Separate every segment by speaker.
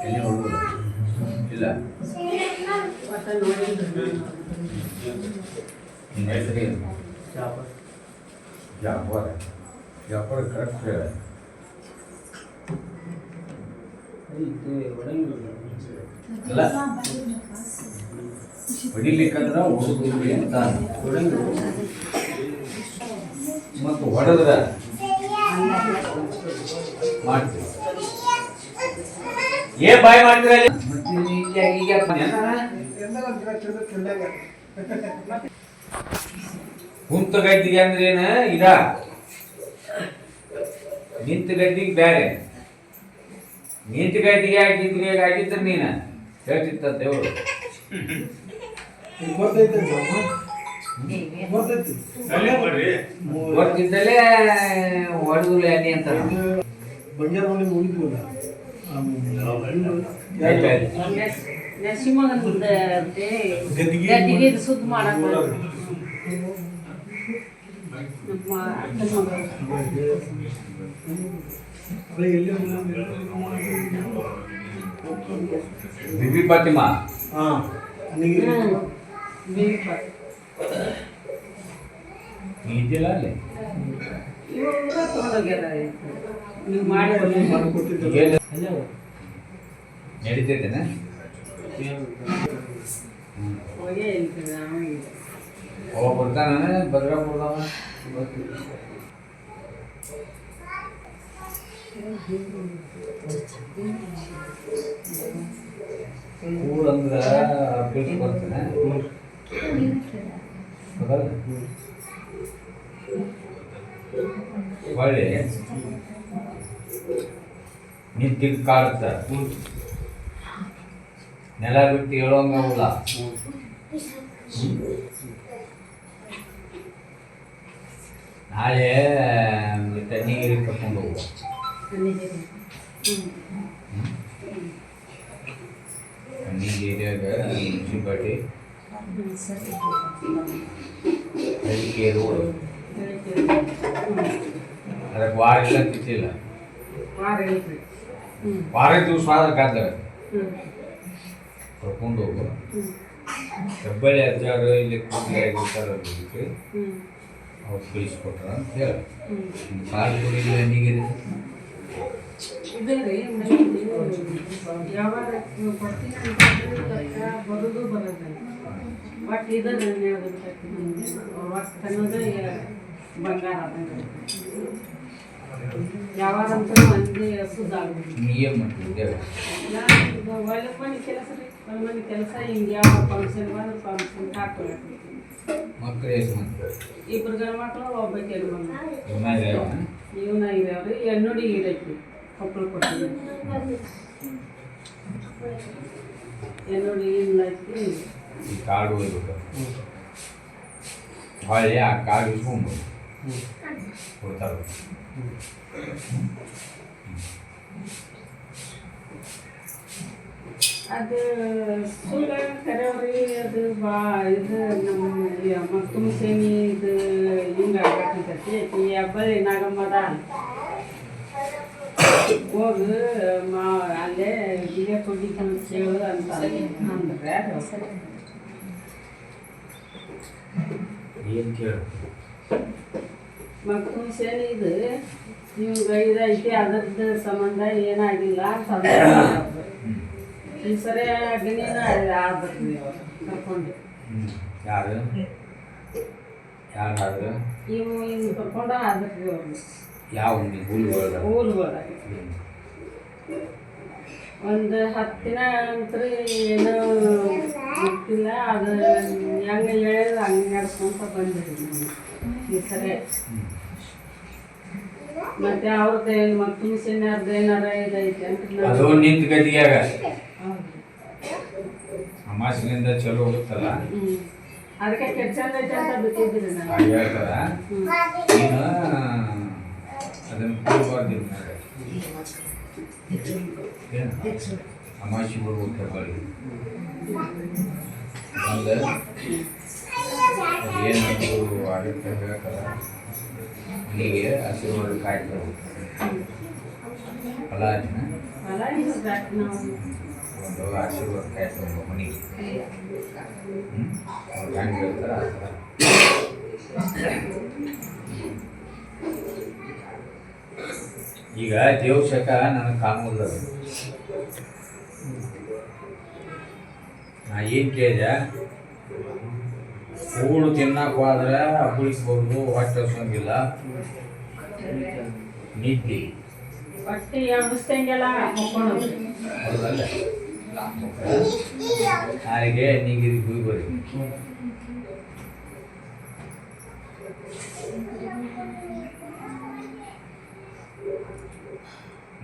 Speaker 1: ಎಣ್ಣೆ ಹೋಗ್ಬೋದು ಇಲ್ಲ. ನಿನ್ನ ಹೆಸರು ಕರೆಕ್ಟ್ ಹೇಳ ಹುಡುಗರಿಗೆ ಅಂತ ಮತ್ತು ಹೊಡೆದ್ರ ಮಾಡ್ತೀವಿ ಏನ್ ಬಾಯ್ ಮಾಡ್ತೀರಾ ಕುಂತ ಗದ್ದಿಗೆ ಅಂದ್ರೆ ಏನ? ಇದ? ನಿಂತ ಗದ್ದಿಗೆ ಬೇರೆ ನಿಂತ ಗದ್ದಿಗೆ ಆಗಿದ್ರೆ ಹಾಕಿದ್ರೆ ನೀನ? ಹೇಳ್ತಿತ್ತ ದೇವರು ಗೊತ್ತಿದ್ದಲೇ ಹೊಡೆದು ಎಣ್ಣೆ ಅಂತ.
Speaker 2: ಬಂಜಾರ ನರಸಿಂಹನ ಮುಂದೆ ಅಂತೆ
Speaker 3: ಗದ್ದಿಗೆ
Speaker 2: ಗದ್ದಿಗೆ ಇದು ಸುದ್ದ ಮಾಡಕ್ ನಮ್ಮ ಅಕ್ಕನ ಮಗಳು.
Speaker 1: ಬಿಬಿ ಫಾತಿಮಾ
Speaker 2: ಹ್ಮ್. ಬೇಗ ಬಾ.
Speaker 1: ನೀ ಇದ್ದಿಲ್ಲ ಅಲ್ಲಿ
Speaker 2: ಇವ್ರ ತಗೊಂಡೋಗ್ಯಾರ ನೀವು ಮಾಡಿ
Speaker 1: ಏನು ನಡೀತೈತೆನ
Speaker 2: ಹೋಗೇ ಇಲ್ರಿ ನಾವು ಇಲ್ಲ.
Speaker 1: ಅವ ಬರ್ತಾನ ಭದ್ರಾಪುರದವ ಊರ್ ಅಂದ್ರ ಅಭ್ಯಾಸ ಬರ್ತಾನೆ ಹೌದಲ್ಲ ಒಳ್ಳೆ ನಿಂತಿಗ್ ಕಾಡುತ್ತ ನೆಲ ಬಿಟ್ಟು ಹೇಳೋಂಗಲ್ಲ ನಾಳೆ ತಣ್ಣೀರಿಗೆ ಕರ್ಕೊಂಡು ಹೋಗುವ
Speaker 2: ನನಗೆ ಹ್ಮ್.
Speaker 1: ತಣ್ಣೀರು ಏರಿಯಾಗ ಮುನ್ಸಿಪಾಲ್ಟಿ
Speaker 2: ಹ್ಮ್, ಸರಿ.
Speaker 1: ಅದಕ್ಕೆ ರೋಡ್
Speaker 2: ಹೇಳ್ತೀವಿ.
Speaker 1: ಅದಕ್ಕೆ ವಾರ ಇಲ್ಲ ತಿತ್ತಿಲ್ಲ
Speaker 2: ವಾರ ಇಲ್ರಿ. ಹ್ಮ್.
Speaker 1: ವಾರ ದಿವಸ ಆದ್ರೆ ಕಾದ್ರೆ
Speaker 2: ಹ್ಮ್.
Speaker 1: ಕರ್ಕೊಂಡು ಹೋಗು
Speaker 2: ಹ್ಮ್.
Speaker 1: ಹೆಬ್ಬಳ್ಳಿ ಅಜ್ಜಾರು ಇಲ್ಲಿ ಕೂಡಲೇ ಆಗಿರ್ತಾರೆ ಅದಕ್ಕೆ
Speaker 2: ಹ್ಮ್.
Speaker 1: ಅವ್ರು ಕಳಿಸ್ಕೊಟ್ರ ಅಂತ ಹೇಳಿ
Speaker 2: ಹ್ಮ್.
Speaker 1: ಕಾಲು ಕುಡಿಲಿ ನೀಗಿರಿ
Speaker 2: ಇದೇರಿ ಮನೆಯಲ್ಲಿ ಯಾವಾಗ ನೀವು ಬರ್ತೀನಿ ಅಂತಂದ್ರೆ ತನಕ ಬರೋದು ಬರೋದಿಲ್ಲ ಒಟ್ಟು ಇದೆ ನಾನು ಹೇಳ್ಬೇಕು ಒಟ್ಟು ಅನ್ನೋದು ಬಂಗಾರ ಆದಂಗೆ ಯಾವಾಗ ಅಂತ ಮಂದಿ ಸುದ್ದಾಗ್ಬಿಟ್ಟು
Speaker 1: ನೀ ಏನು ಮಾಡ್ತಿದ್ದೆ
Speaker 2: ಒಳ್ಳೆ ಮನೆ ಕೆಲಸ ರೀ ಒಳ್ಳೆ ಮನೆ ಕೆಲಸ ಹಿಂಗೆ ಯಾವ ಫಂಕ್ಷನ್ ಬಂದ್ರೆ ಫಂಕ್ಷನ್ ಹಾಕೊಳಕ್ಕೆ
Speaker 1: ಮಕ್ಕಳು ಎಷ್ಟು ಮಂದಿ
Speaker 2: ಇಬ್ರು ಗಂಡು ಮಕ್ಕಳು ಒಬ್ಬ ಹೆಣ್ಣು ಮಗು
Speaker 1: ಇವನಾಗ
Speaker 2: ಇವನ ಇದಾವ್ರಿ ಎನ್ನೋಡಿ ಇರೈತಿ ಕೊಪ್ಪಳ ಕೊಟ್ಟಿದ್ದೆ ಎನ್ನೋಡಿ ಇಲ್ಲ ಐತಿ
Speaker 1: ಈ ಕಾರ್ಡು ಹೋಗ್ಬೇಕು ಹೊಳ್ಳಿ ಆ ಕಾರ್ಡ್ ಇಸ್ಕೊಂಡು ಕೊಡ್ತಾರೆ
Speaker 2: ಅದು ಸುಳ್ಳ ಕರೆಯವ್ರಿ ಅದು ಬಾ ಇದು ನಮ್ಮ ಮತ್ತೊಮ್ಮೆ ಸೇಮಿ ಇದು ಹಿಂಗೆ ಆಗತ್ತೈತಿ ಈ ಹಬ್ಬಳಿ ನಾಗಮ್ಮದ ಹೋಗು ಮಾ ಅಲ್ಲೇ ಬಿಗೆ ಕೊಡ್ಲಿ ಕೇಳು ಅಂತ ಅಂದ್ರೆ
Speaker 1: ಏನು ಕೇಳು
Speaker 2: ಮತ್ತೊಮ್ಮೆ ಸೇನೆ ಇದು. ನಿಮ್ಗೆ ಇದೈತಿ ಅದ್ರದ್ದು ಸಂಬಂಧ ಏನಾಗಿಲ್ಲ ಅಂತ ಈ ಸರಿ ಅಗ್ನಿನ ನೀವು ಕರ್ಕೊಂಡು.
Speaker 1: ಯಾರು? ಯಾರು ಆದ್ರೆ
Speaker 2: ಇವು ಹಿಂಗೆ ಕರ್ಕೊಂಡು ಅವ್ರು
Speaker 1: ಯಾವ ಒಂದು
Speaker 2: ಹತ್ತು ದಿನ ನಂತರ ಏನೋ ಗೊತ್ತಿಲ್ಲ ಅದು ಹೆಂಗೆ ಹೇಳಿದ್ರೆ ಹಂಗೆ ನಡ್ಸ್ಕೊಂತ ಬಂದಿರಿ ನಾನು ಈ ಮತ್ತೆ ಅವ್ರದ್ದು ಏನು ಮಕ್ಕಳು ಸಿನ್ನರ್ದು ಏನಾರ ಇದೈತೆ ಅಂತ
Speaker 1: ಅದು ನಿಂತ
Speaker 2: ಗತಿಯಾಗ.
Speaker 1: ಅಮಾಸಿನಿಂದ ಚಲೋ ಹೋಗುತ್ತಲ್ಲ?
Speaker 2: ಅದಕ್ಕೆ ಕೆಚ್ಚಂದ ಐತೆ ಅಂತ ಬಿಟ್ಟಿದ್ರಿ ನಾನು.
Speaker 1: ಹೇಳ್ತಾರ. ನೀನು ಅದನ್ನು ಕೂಡಬಾರ್ದು ಅಮಾಸಿ ಬರ್ಬೇಕು ಹೆಬ್ಬಳ್ಳಿ ಅಂದ್ರೆ ಏನು ಆಗುತ್ತೆ ಹೇಳ್ತಾರ ಮನೆಗೆ ಆಶೀರ್ವಾದ ಕಾಯ್ತು ಫಲ
Speaker 2: ನಾವು
Speaker 1: ಒಂದು ಆಶೀರ್ವಾದ ಕಾಯಿ ತಗೊಂಡು ಮನೆಗೆ ಅವ್ರು ಹೆಂಗೆ ಹೇಳ್ತಾರೆ ಆ ಥರ ಈಗ ದೇವಶಕ ನನಗೆ ಅದು. ನಾ ಏನು ಕೇಳಿದೆ ಹೂಳು ತಿನ್ನಕ್ಕೆ ಹೋದ್ರೆ ಅಪ್ಪಳಿಸ್ಬೋದು ಹೊಟ್ಟೆ ಹಸಂಗಿಲ್ಲ ನಿದ್ದೆ.
Speaker 2: ಹೊಟ್ಟೆ
Speaker 1: ಹೌದಲ್ಲ? ಹಾಗೆ ನೀಗಿರಿ ಹೋಗಿ ಬರ್ರಿ.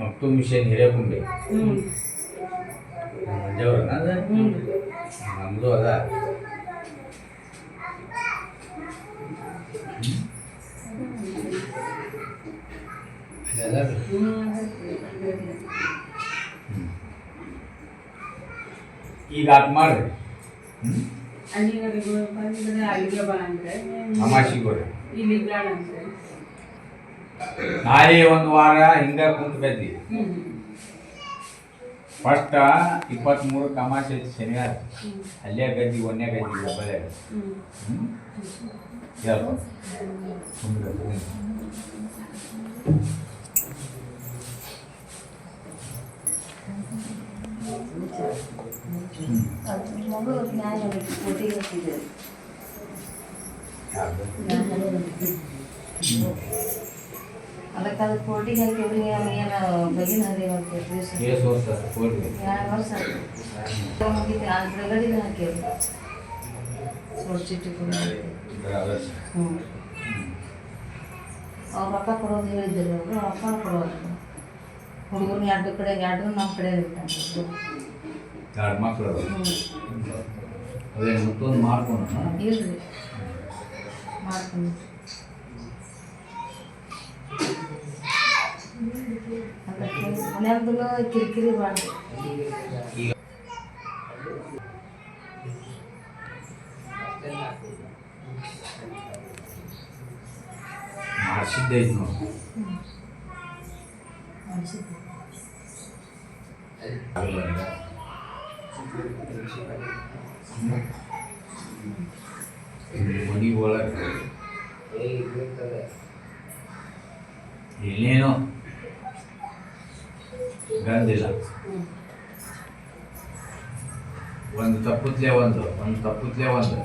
Speaker 1: ಮತ್ತು ಮಿಷನ್ ಹಿರಿಯಕುಂಬೆ
Speaker 2: ಹ್ಞೂ
Speaker 1: ನಮ್ದು ಅದ. ಬರ್ರಿ
Speaker 2: ಇಲ್ಲಿ ಬೇಡ ಅಂದ್ರೆ
Speaker 1: ನಾಳೆ ಒಂದು ವಾರ ಹಿಂಗ ಕುಂತ ಗದ್ದಿ
Speaker 2: ಹ್ಞೂ
Speaker 1: ಫಸ್ಟ್ ಇಪ್ಪತ್ತ್ಮೂರಕ್ಕೆ ಅಮಾಸೆ ಐತಿ ಶನಿವಾರ
Speaker 2: ಹ್ಞೂ
Speaker 1: ಅಲ್ಲೇ ಗದ್ದಿ ಒಂದೇ ಗದ್ದಿ ಒಬ್ಬರೇ
Speaker 2: ಹ್ಞೂ
Speaker 1: ಹ್ಞೂ ಹೇಳು ಸುಮ್ನೆ ಸುಮ್ನೆ.
Speaker 3: ಮಗು ಜ್ಞಾನ ಒಟ್ಟಿಗೆ ಹೋಗ್ತಿದ್ದೆ
Speaker 1: ಯಾರ್ದು?
Speaker 3: ಅದಕ್ಕೆ ಅದಕ್ಕೆ ಒಟ್ಟಿಗೆ ಹಾಕಿದ್ರೆ ಏನು ಬಗಿನ ಹರಿವು
Speaker 1: ಕೋರ್ಟ್ಗೆ
Speaker 3: ಎರಡು ಅದ್ರ ಗಡಿಗೆ ಹಾಕಿದ್ರು ಸೊಡ್ ಚಿಟ್ಟಿ ಕೂಡ ಹ್ಞೂ ಅವ್ರ ರೊಕ್ಕ ಕೊಡೋದು ಹೇಳಿದ್ರು ಅವರು ರೊಕ್ಕ ಕೊಡೋದು ಹುಡುಗರು ಎರಡು ಕಡೆ ಎರಡು ನಮ್ಮ ಕಡೆ ಇರ್ತಾರೆ
Speaker 1: ಎರಡು ಮಕ್ಕಳು ಅದಾವ.
Speaker 3: ಹ್ಞೂ
Speaker 1: ಅದೇ ಮತ್ತೊಂದು ಮಾಡ್ಕೊಂಡು
Speaker 3: ಇಲ್ರಿ ಮಾಡ್ತೀನಿ ಅದಕ್ಕೆ ಮನ್ಯಾಗ್ದು ಕಿರಿಕಿರಿ ಬಾರ್ದು
Speaker 1: ಈಗ ಮಾಡಿಸಿದ್ದೆ ಐತಿ ನೋಡಿ
Speaker 3: ಅನ್ಸುತ್ತೆ
Speaker 1: ಆಗಲ್ಲ ಈಗ. ಮನೆ ಒಳಗೆ ಏನೇನೋ. ಗಂದಿಲ್ಲ ಒಂದು ತಪ್ಪು ಒಂದು ಒಂದು ತಪ್ಪುತ್ಲೆ ಒಂದು.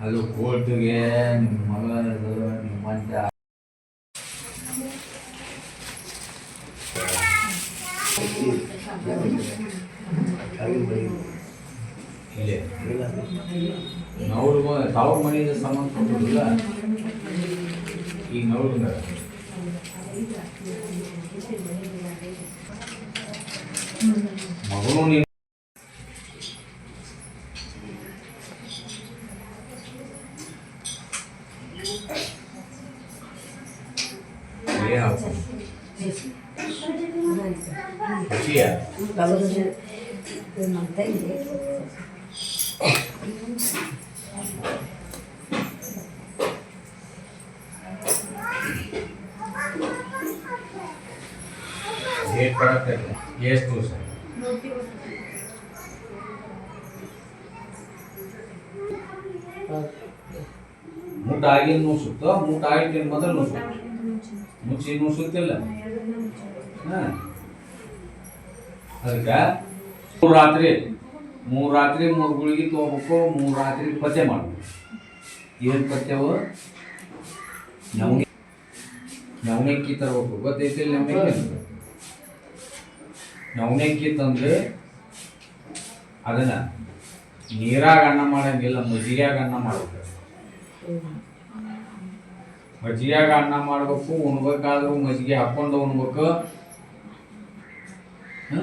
Speaker 1: ಅದು ಕೋರ್ಟ್ಗೆ ನಿಮ್ಮ ಮಗ ನಿಮ್ಮ ಇಲ್ಲೇ ನವ್ರು ತಾವ್ರ ಮನೆಯಿಂದ ಸಂಬಂಧ ಕೊಟ್ಟಿಲ್ಲ ಈಗ ನವ್ರಂಗ ಮಗನು ನೀನು ಏನಾಗ್ತದೆ ಖುಷಿಯಾ
Speaker 3: ನಮ್ಮ ತಂಗಿ
Speaker 1: ಏಟ್ ಕೊಡಕ್ಕೆ ಎಷ್ಟು ದಿವಸ ಮುಟ್ಟ ಆಗಿನ ನುಸುತ್ತ ಮುಟ್ಟ ಆಗಿನ ಮೊದಲು ನುಸುತ್ತ ಮುಚ್ಚಿ ನುಸುತ್ತಿಲ್ಲ ಹಾಂ ಅದಕ್ಕೆ ಮೂರು ರಾತ್ರಿ ಮೂರು ರಾತ್ರಿ ಮೂರು ಗುಳಿಗೆ ತೊಗೋಬೇಕು, ಮೂರು ರಾತ್ರಿ ಪಥ್ಯ ಮಾಡಬೇಕು. ಏನು ಪಥ್ಯವು ನವಣಿ ನವಣಕ್ಕಿ ತರಬೇಕು. ಗೊತ್ತೈತಿ ನವಣಕ್ಕಿ ನವಣಕ್ಕಿ ತಂದು ಅದನ್ನ ನೀರಾಗ ಅನ್ನ ಮಾಡಂಗಿಲ್ಲ, ಮಜ್ಜಿಗೆಯಾಗ ಅನ್ನ ಮಾಡ್ಬೇಕು. ಮಜ್ಜಿಗೆಯಾಗ ಅನ್ನ ಮಾಡ್ಬೇಕು, ಉಣ್ಬೇಕಾದ್ರೂ ಮಜ್ಜಿಗೆ ಹಾಕೊಂಡು ಉಣ್ಬೇಕು. ಹ?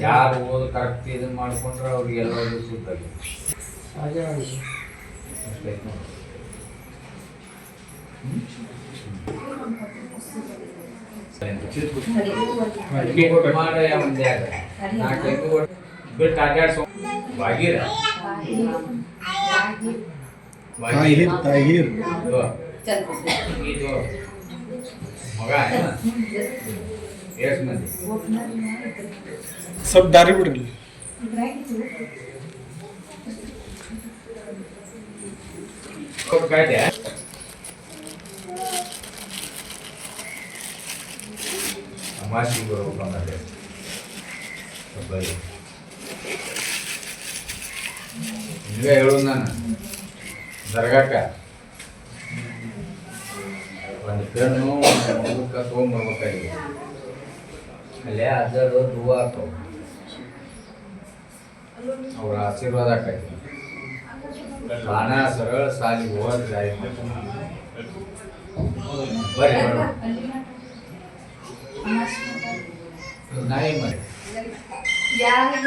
Speaker 1: ಯಾರು ಓದು ಕರೆಕ್ಟ್ ಇದನ್ನ ಮಾಡ್ಕೊಂಡ್ರೆ ಅವ್ರಿಗೆಲ್ಲರಿಗೂ ಸೂಟಾಗಿ ಅಷ್ಟೇ ನೋಡಿ. ಅಡಿಗೆ ಕೊಟ್ಟು ಮಾಡ ಒಂದೇ ಆಗ ನಾಲ್ಕು ಎತ್ತು ಕೊಟ್ಟು ಬಿಟ್ಟು ಅಡ್ಡಾಡ್ಸೋ ಬಾಗಿರ
Speaker 4: ತಾಹಿರ್ ತಾಹಿರ್
Speaker 1: ಇದು ಇದು ಮಗ ಎಷ್ಟು ಮಂದಿ
Speaker 4: ಸ್ವಲ್ಪ ದಾರಿ ಬಿಡ್ರಿ
Speaker 1: ಕೊಟ್ಟು ಕಾಯ್ದೆ ಅಮಾಸಿ ಬರ್ಬೇಕು ಅನ್ನೋದೇ ಈಗ ಹೇಳೋದು ನಾನು. ದರ್ಗಾಕ. ಒಂದು ಪೆನ್ನು ಒಂದು ಮುದುಕ ತೊಗೊಂಬರ್ಬೇಕಾಗಿದೆ ಅಲ್ಲೇ ಅಜ್ಜರು ಹೂವು ಆಗ್ತಾವ ಅವ್ರ ಆಶೀರ್ವಾದ ಆಕೈತಿ ಬಾಣ ಸರಳ ಸಾಲಿ ಹೋದ್ರೆ ಆಯ್ತು ಬರ್ರಿ ಬರೋಣ. ನಾಯಿ ಮಾಡಿ
Speaker 3: ಯಾರು